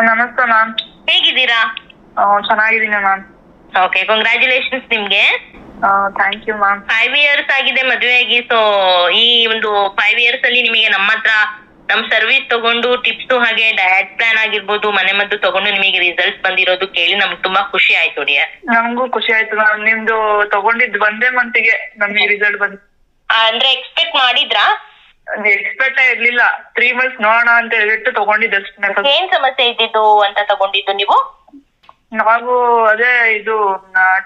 ನಮಸ್ತೆ ಮ್ಯಾಮ್ ಹೇಗಿದ್ದೀರಾ? ಚೆನ್ನಾಗಿದ್ದೀನಿ ಮ್ಯಾಮ್ ಓಕೆ ಕಂಗ್ರ್ಯಾಚುಲೇಷನ್ಸ್ ನಿಮ್ಗೆ. Thank you ma'am five years ಆಗಿದೆ ಮದುವೆಯಾಗಿ ಸೊ ಈ ಒಂದು ಫೈವ್ ಇಯರ್ಸ್ ಅಲ್ಲಿ ನಿಮಗೆ ನಮ್ಮ ಹತ್ರ ನಮ್ ಸರ್ವಿಸ್ ತಗೊಂಡು ಟಿಪ್ಸ್ ಹಾಗೆ ಡಯಟ್ ಪ್ಲಾನ್ ಆಗಿರ್ಬೋದು ಮನೆ ಮದ್ದು ತಗೊಂಡು ನಿಮಗೆ ರಿಸಲ್ಟ್ ಬಂದಿರೋದು ಕೇಳಿ ನಮ್ಗೆ ತುಂಬಾ ಖುಷಿ ಆಯ್ತು ಡಿಯರ್ ನಮಗೂ ಖುಷಿ ಆಯ್ತು ಮ್ಯಾಮ್ ನಿಮ್ದು ತಗೊಂಡಿದ್ದು ಒಂದೇ ಮಂತಿಗೆ ನಮಗೆ ರಿಸಲ್ಟ್ ಬಂತು ಅಂದ್ರೆ ಎಕ್ಸ್ಪೆಕ್ಟ್ ಮಾಡಿದ್ರಾ? ಎಕ್ಸ್ಪೆಕ್ಟ್ ಇರ್ಲಿಲ್ಲ. ತ್ರೀ ಮಂತ್ಸ್ ನೋಡೋಣ ಅಂತ ಹೇಳ್ಬಿಟ್ಟು ತಗೊಂಡಿದ್ದೆ ಏನ್ ಸಮಸ್ಯೆ ಇದ್ದಿದ್ದು ಅಂತ ತಗೊಂಡಿದ್ದು ನೀವು? ನಾವು ಅದೇ ಇದು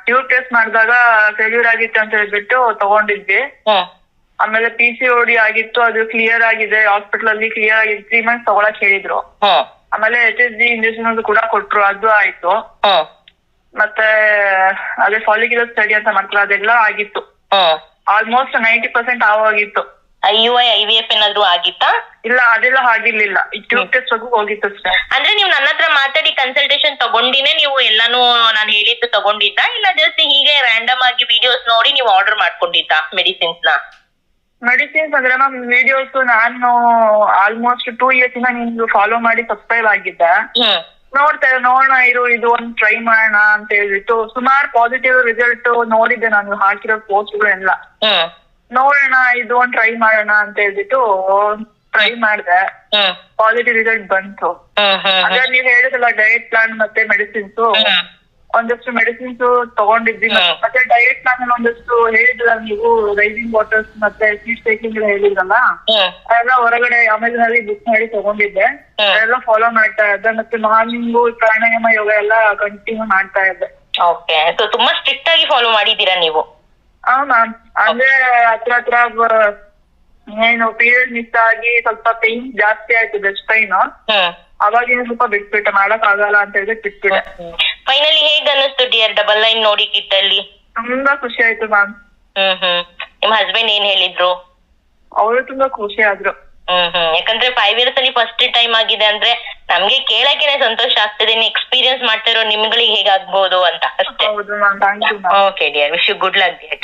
ಟ್ಯೂಬ್ ಟೆಸ್ಟ್ ಮಾಡಿದಾಗ ಫೇಲ್ಯೂರ್ ಆಗಿತ್ತು ಅಂತ ಹೇಳ್ಬಿಟ್ಟು ತಗೊಂಡಿದ್ವಿ. ಆಮೇಲೆ ಪಿ ಸಿ ಓಡಿ ಆಗಿತ್ತು ಅದು ಕ್ಲಿಯರ್ ಆಗಿದೆ. ಹಾಸ್ಪಿಟಲ್ ಅಲ್ಲಿ ಕ್ಲಿಯರ್ ಆಗಿದೆ ತ್ರೀ ಮಂತ್ಸ್ ತಗೊಳಕ್ ಹೇಳಿದ್ರು. ಆಮೇಲೆ ಎಚ್ ಎಸ್ ಜಿ ಇಂಜೆಕ್ಷನ್ ಕೂಡ ಕೊಟ್ರು ಅದು ಆಯ್ತು. ಮತ್ತೆ ಅದೇ ಫಾಲಿಕ್ಯುಲರ್ ಸ್ಟಡಿ ಅಂತ ಮಾಡ್ತಾರೆ ಅದೆಲ್ಲ ಆಗಿತ್ತು. ಆಲ್ಮೋಸ್ಟ್ ನೈಂಟಿ ಪರ್ಸೆಂಟ್ ಆಗೋಗಿತ್ತು I U I I V F ಏನಾದ್ರು ಆಗಿತ್ತಾ? ಇಲ್ಲ ಅದೆಲ್ಲ ಆಗಿರ್ಲಿಲ್ಲ. ಟ್ಯೂಬ್ ಟೆಸ್ಟ್ ವರೆಗೂ ಹೋಗಿತ್ತು ಅಷ್ಟೇ. ಅಂದ್ರೆ ನೀವು ನನ್ನ ಹತ್ರ ಮಾತಾಡಿ ಕನ್ಸಲ್ಟೇಷನ್ ತಗೊಂಡಿನೇ ನೀವು ಎಲ್ಲಾನು ನಾನು ಹೇಳಿದ್ದು ತಗೊಂಡಿದ್ದ? ಇಲ್ಲ ಜಸ್ಟ್ ಹೀಗೆ ರ್ಯಾಂಡಮ್ ಆಗಿ ವಿಡಿಯೋಸ್ ನೋಡಿ ನೀವು ಆರ್ಡರ್ ಮಾಡ್ಕೊಂಡಿದ್ದ ಮೆಡಿಸಿನ್ಸ್ನ? ಮೆಡಿಸಿನ್ಸ್ ಅಂದ್ರೆ ಮ್ಯಾಮ್ ವಿಡಿಯೋಸ್ ನಾನು ಆಲ್ಮೋಸ್ಟ್ ಟೂ ಇಯರ್ಸ್ ಇಂದ ನಿಮ್ದು ಫಾಲೋ ಮಾಡಿ ಸಬ್ಸ್ಕ್ರೈಬ್ ಆಗಿದ್ದೆ. ಹ್ಮ್. ನೋಡ್ತಾ ನೋಡೋಣ ಇರು ಇದು ಒಂದ್ ಟ್ರೈ ಮಾಡೋಣ ಅಂತ ಹೇಳ್ಬಿಟ್ಟು ಸುಮಾರು ಪಾಸಿಟಿವ್ ರಿಸಲ್ಟ್ ನೋಡಿದ್ದೆ ನಾನು ಹಾಕಿರೋ ಪೋಸ್ಟ್ಗಳೆಲ್ಲ ಹ್ಮ್. ನೋಡೋಣ ಇದು ಒಂದ್ ಟ್ರೈ ಮಾಡೋಣ ಅಂತ ಹೇಳ್ಬಿಟ್ಟು ಟ್ರೈ ಮಾಡ್ದೆ. ಪಾಸಿಟಿವ್ ರಿಸಲ್ಟ್ ಬಂತು. ಹ್ಮ್ ಹ್ಮ್ ಅದೇ ನೀವ್ ಹೇಳಿದ್ರಲ್ಲ ಡಯಟ್ ಪ್ಲಾನ್ ಮತ್ತೆ ಮೆಡಿಸಿನ್ಸ್ ಒಂದಷ್ಟು ಮೆಡಿಸಿನ್ಸ್ ತಗೊಂಡಿದ್ವಿ. ಮತ್ತೆ ಡಯಟ್ ಪ್ಲಾನ್ ಒಂದಷ್ಟು ಹೇಳಿದ್ರಲ್ಲ ನೀವು ರೈಸಿಂಗ್ ವಾಟರ್ಸ್ ಮತ್ತೆ ಸ್ವೀಟ್ ಟೇಕಿಂಗ್ ಎಲ್ಲ ಹೇಳಿದ್ರಲ್ಲ? ಅದೆಲ್ಲ ಹೊರಗಡೆ ಅಮೆಝಾನ್ ಅಲ್ಲಿ ಬುಕ್ ಮಾಡಿ ತಗೊಂಡಿದ್ದೆ. ಅದೆಲ್ಲ ಫಾಲೋ ಮಾಡ್ತಾ ಇದ್ದೆ. ಮತ್ತೆ ಮಾರ್ನಿಂಗ್ ಪ್ರಾಣಾಯಾಮ ಯೋಗ ಎಲ್ಲ ಕಂಟಿನ್ಯೂ ಮಾಡ್ತಾ ಇದ್ದೆ. ಓಕೆ ಸೊ ತುಂಬಾ ಸ್ಟ್ರಿಕ್ಟ್ ಆಗಿ ಫಾಲೋ ಮಾಡಿದ್ದೀರಾ ನೀವು? ಹಾ ಮ್ಯಾಮ್ ಅಂದ್ರೆ ಹತ್ರ ಹತ್ರ ಏನು ಪೀರಿಯಡ್ ಮಿಸ್ ಆಗಿ ಸ್ವಲ್ಪ ಪೇನ್ ಜಾಸ್ತಿ ಆಯ್ತು ಬೆಸ್ಟ್ ಪೈನ್ ಅವಾಗಿನ ಸ್ವಲ್ಪ ಬಿಟ್ಬಿಟ್ಟೆ ಮಾಡಕ್ ಆಗಲ್ಲ ಅಂತ ಹೇಳಿ ಬಿಟ್ಬಿಟ್ಟೆ. ಫೈನಲಿ ಹೇಗ್ ಅನ್ನಿಸ್ತು ಡಿಯರ್ ಡಬಲ್ ಲೈನ್ ನೋಡಿ ತುಂಬಾ ಖುಷಿ ಆಯ್ತು ಮ್ಯಾಮ್ ಹ್ಮ್ ಹ್ಮ್. ನಿಮ್ ಹಸ್ಬೆಂಡ್ ಏನ್ ಹೇಳಿದ್ರು? ಅವರು ತುಂಬಾ ಖುಷಿ ಆದ್ರು. ಹ್ಮ್ ಹ್ಮ್. ಯಾಕಂದ್ರೆ ಫೈವ್ ಇಯರ್ಸ್ ಅಲ್ಲಿ ಫಸ್ಟ್ ಟೈಮ್ ಆಗಿದೆ ಅಂದ್ರೆ ನಮ್ಗೆ ಕೇಳಕ್ಕೆನೆ ಸಂತೋಷ ಆಗ್ತದೆ ಎಕ್ಸ್ಪೀರಿಯನ್ಸ್ ಮಾಡ್ತಿರೋ ನಿಮ್ಗಳಿಗೆ ಹೇಗಾಗ್ಬೋದು ಅಂತ ಅಷ್ಟೇ. Okay dear wish good luck dear